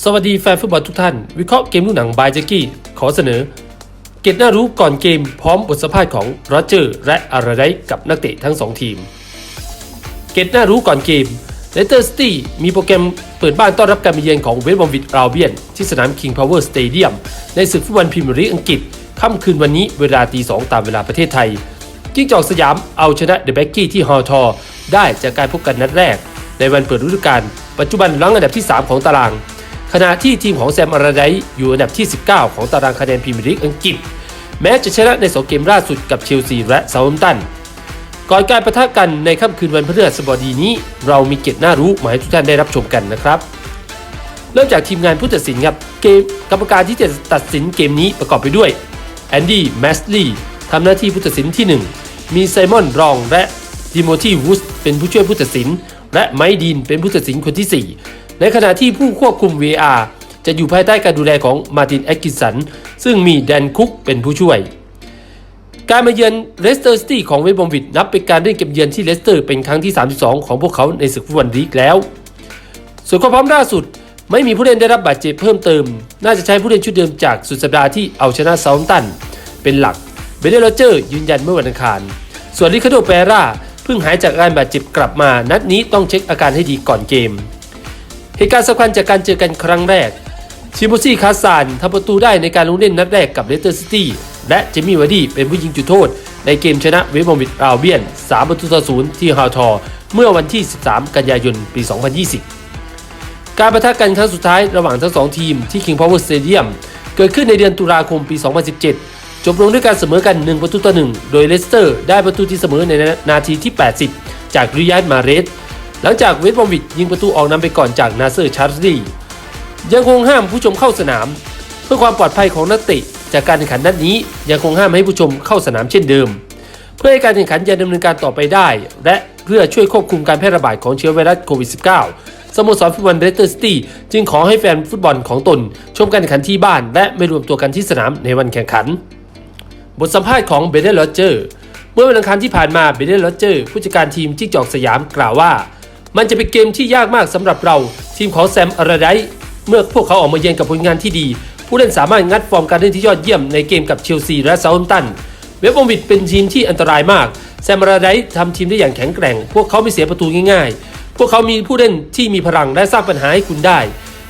สวัสดีแฟนฟุตบอลทุกท่าน วิเคราะห์เกมลูกหนังบายแจ็กกี้ ขอเสนอ เกตน่ารู้ก่อนเกมพร้อมบทสัมภาษณ์ของโรเจอร์และอาราไดกับนักเตะทั้ง2ทีม เกตน่ารู้ก่อนเกมเลสเตอร์ซิตี้มีโปรแกรมเปิดบ้านต้อนรับการมาเยือนของเวสต์บอมวิดอาเบียน ที่สนาม King Power Stadium ในศึกฟุตบอลพรีเมียร์ลีกอังกฤษค่ำคืนวันนี้เวลาตีสองตามเวลาประเทศไทยจิ้งจอกสยามเอาชนะเดอะแบ็กกี้ที่ฮอทอได้จากการพบกันนัดแรก ในวันเปิดฤดูกาลปัจจุบันรั้งอันดับที่ 3 ของตาราง ขณะที่ทีมของแซมอาราไดอยู่อันดับที่ 19 ของตารางคะแนนพรีเมียร์ลีกอังกฤษ แม้จะชนะใน2เกมล่าสุดกับเชลซีและเซาท์햄ปตัน ก่อนการประทะกันในค่ำคืนวันพฤหัสบดีนี้ เรามีเกร็ดน่ารู้มาให้ทุกท่านได้รับชมกันนะครับ เริ่มจากทีมงานผู้ตัดสินครับเกมกรรมการที่จะตัดสินเกมนี้ประกอบไปด้วยแอนดี้แมสลีย์ทำหน้าที่ผู้ตัดสินที่ 1 มีไซมอนรองและดิโมธีวูสเป็นผู้ช่วยผู้ตัดสิน และไมค์ดีนเป็นผู้ตัดสินคนที่ 4 ในขณะที่ผู้ควบคุม VR จะอยู่ภายใต้การดูแลของมาร์ตินแอคกิสันซึ่งมีแดนคุกเป็นผู้ช่วย การมาเยือนเลสเตอร์ซิตี้ของเวสต์บอมวิดนับเป็นการเล่นเก็บเยือนที่เลสเตอร์เป็นครั้งที่ 32 ของพวกเขาในศึกฟุตบอลลีกแล้ว ส่วนความพร้อมล่าสุดไม่มีผู้เล่นได้รับบาดเจ็บเพิ่มเติม น่าจะใช้ผู้เล่นชุดเดิมจากสุดสัปดาห์ที่เอาชนะเซาท์ตัน เป็นหลัก เบเดโรเจอร์ยืนยันเมื่อวันอังคาร ส่วนริคาโดเปร่าเพิ่งหายจากอาการบาดเจ็บกลับมา นัดนี้ต้องเช็คอาการให้ดีก่อนเกม เหตุการณ์สำคัญจากการเจอกันครั้งแรก ชิโมซี่คาซานทำประตูได้ในการลงเล่นนัดแรกกับเลสเตอร์ซิตี้และเจมี่วาร์ดี้เป็นผู้ยิงจุดโทษ ในเกมชนะเวสต์บรอมวิดอาเบียน 3 ประตูต่อ0ที่ฮาวทอร์เมื่อวันที่ 13 กันยายน ปี 2020 การประทะกันครั้งสุดท้ายระหว่างทั้งสองทีมที่ King Power Stadium เกิดขึ้นในเดือนตุลาคมปี 2017 จบลงด้วยการเสมอกัน 1 ประตูต่อ 1 โดยเลสเตอร์ได้ประตูที่เสมอในนาทีที่ 80 จากริยาดมาเรส หลังจากเวสต์บอมวิดยิงประตูออกนำไปก่อนจากนาเซอร์ชาร์ลลียังคงห้ามผู้ชมเข้าสนาม เพื่อความปลอดภัยของนักเตะจากการแข่งขันนัดนี้ยังคงห้ามให้ผู้ชมเข้าสนามเช่นเดิม เพื่อให้การแข่งขันยังดำเนินการต่อไปได้ และเพื่อช่วยควบคุมการแพร่ระบาดของเชื้อไวรัสโควิด -19 สโมสรฟุตบอลเรสเตอร์ซิตี้จึงขอให้แฟนฟุตบอลของตน ชมการแข่งขันที่บ้านและไม่รวมตัวกันที่สนามในวันแข่งขัน บทสัมภาษณ์ของเบเดนโรเจอร์เมื่อวันอังคารที่ผ่านมาเบเดนโรเจอร์ผู้จัดการทีมจิ้งจอกสยามกล่าวว่า มันจะเป็นเกมที่ยากมากสำหรับเราทีมของแซมอาราไดเมื่อพวกเขาออกมาเยือนกับผลงานที่ดี ผู้เล่นสามารถงัดฟอร์มการเล่นที่ยอดเยี่ยมในเกมกับเชลซีและเซาท์แฮมตัน เวสต์บอมวิดเป็นทีมที่อันตรายมาก แซมอาราไดทำทีมได้อย่างแข็งแกร่ง พวกเขาไม่เสียประตูง่ายๆ พวกเขามีผู้เล่นที่มีพลังและสร้างปัญหาให้คุณได้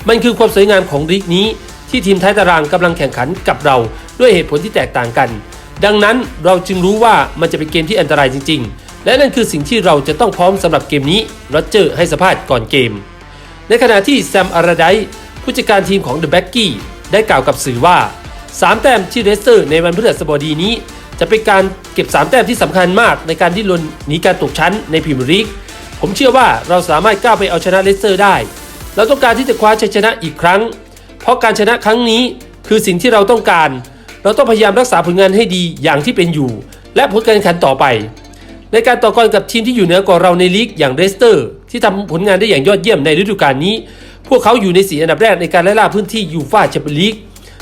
มันคือความสวยงามของลีกนี้ ที่ทีมท้ายตารางกำลังแข่งขันกับเรา ด้วยเหตุผลที่แตกต่างกัน ดังนั้นเราจึงรู้ว่ามันจะเป็นเกมที่อันตรายจริง ๆ และนั่นคือสิ่งที่เราจะต้องพร้อมสำหรับเกมนี้โรเจอร์ให้สัมภาษณ์ก่อนเกม ในขณะที่แซมอาราไดผู้จัดการทีมของเดอะแบ็กกี้ได้กล่าวกับสื่อว่า 3 แต้มที่เรสเตอร์ในวันพฤหัสบดีนี้ จะเป็นการเก็บ 3 แต้มที่สำคัญมากในการดิ้นรนหนีการตกชั้นในพรีเมียร์ลีกผมเชื่อว่าเราสามารถก้าวไปเอาชนะเลสเตอร์ได้ เราต้องการที่จะคว้าชัยชนะอีกครั้ง เพราะการชนะครั้งนี้คือสิ่งที่เราต้องการ เราต้องพยายามรักษาผลงานให้ดีอย่างที่เป็นอยู่ และผลการแข่งขันต่อไป ในการต่อกรกับทีมที่อยู่เหนือกว่าเราในลีกอย่างเรสเตอร์ ที่ทำผลงานได้อย่างยอดเยี่ยมในฤดูกาลนี้ พวกเขาอยู่ในสีอันดับแรกในการไล่ล่าพื้นที่ยูฟ่าแชมเปี้ยนลีก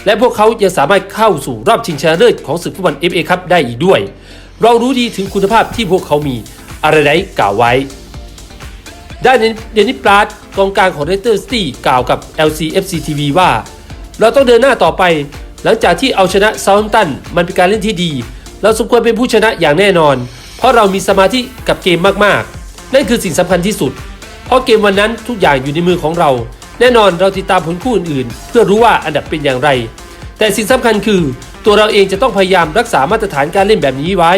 และพวกเขายังสามารถเข้าสู่รอบชิงชนะเลิศของศึกฟุตบอล FA คัพได้อีกด้วย เรารู้ดีถึงคุณภาพที่พวกเขามีอะไรไดกล่าวไว้ด้านเดนิสปราดกองกลางของเรสเตอร์ซิตี้กล่าวกับ LCFC TV ว่า เราต้องเดินหน้าต่อไป หลังจากที่เอาชนะเซาท์แฮมป์ตันมันเป็นการเล่นที่ดี เราสมควรเป็นผู้ชนะอย่างแน่นอน เพราะเรามีสมาธิกับเกมมากๆ นั่นคือสิ่งสำคัญที่สุด เพราะเกมวันนั้นทุกอย่างอยู่ในมือของเรา แน่นอนเราติดตามผลคู่อื่นๆ เพื่อรู้ว่าอันดับเป็นอย่างไร แต่สิ่งสำคัญคือ ตัวเราเองจะต้องพยายามรักษามาตรฐานการเล่นแบบนี้ไว้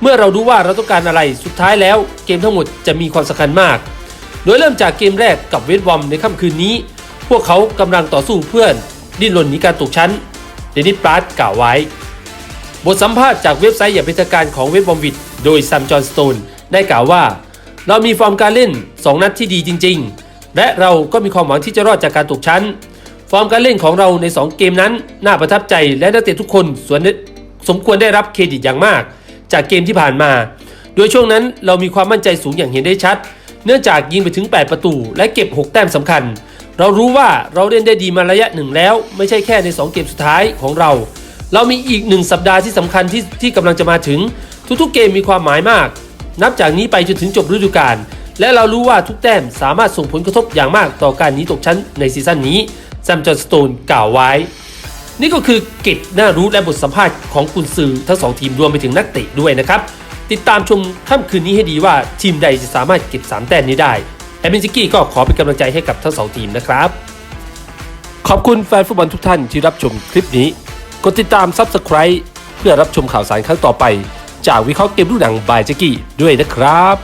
เมื่อเรารู้ว่าเราต้องการอะไรสุดท้ายแล้ว เกมทั้งหมดจะมีความสำคัญมาก โดยเริ่มจากเกมแรกกับเวสต์บอมในค่ำคืนนี้ พวกเขากำลังต่อสู้เพื่อน ดิ้นรนหนีการตกชั้นเดนิสปราดกล่าวไว้ บทสัมภาษณ์จากเว็บไซต์อย่างเป็นทางการของเวสต์บอมวิด โดยซัมจอห์นสโตนได้กล่าวว่า เรามีฟอร์มการเล่น 2 นัดที่ดีจริง ๆ และเราก็มีความหวังที่จะรอดจากการตกชั้น ฟอร์มการเล่นของเราใน 2 เกมนั้น น่าประทับใจและนักเตะทุกคนส่วนสมควรได้รับเครดิตอย่างมาก จากเกมที่ผ่านมา โดยช่วงนั้นเรามีความมั่นใจสูงอย่างเห็นได้ชัด เนื่องจากยิงไปถึง 8 ประตู และเก็บ 6 แต้มสำคัญ เรารู้ว่าเราเล่นได้ดีมาระยะหนึ่งแล้ว ไม่ใช่แค่ใน 2 เกมสุดท้ายของเรา เรามีอีกหนึ่งสัปดาห์ที่สำคัญที่ที่กำลังจะมาถึง ทุกๆเกมมีความหมายมาก นับจากนี้ไปจนถึงจบฤดูกาลและเรารู้ว่าทุกแต้มสามารถส่งผลกระทบอย่างมากต่อการหนีตกชั้นในซีซั่นนี้แซมจอห์นสโตนกล่าวไว้ นี่ก็คือเกร็ดน่ารู้และบทสัมภาษณ์ของกุนซือทั้งสองทีมรวมไปถึงนักเตะด้วยนะครับ ติดตามชมค่ำคืนนี้ให้ดีว่าทีมใดจะสามารถเก็บ 3 แต้มนี้ได้แอดมินซิกี้ก็ขอเป็นกำลังใจให้กับทั้งสองทีมนะครับ ขอบคุณแฟนฟุตบอลทุกท่านที่รับชมคลิปนี้ กดติดตาม Subscribe เพื่อรับชมข่าวสารครั้งต่อไป จากวิเคราะห์เกมลูกหนังบายเจกี้ด้วยนะครับ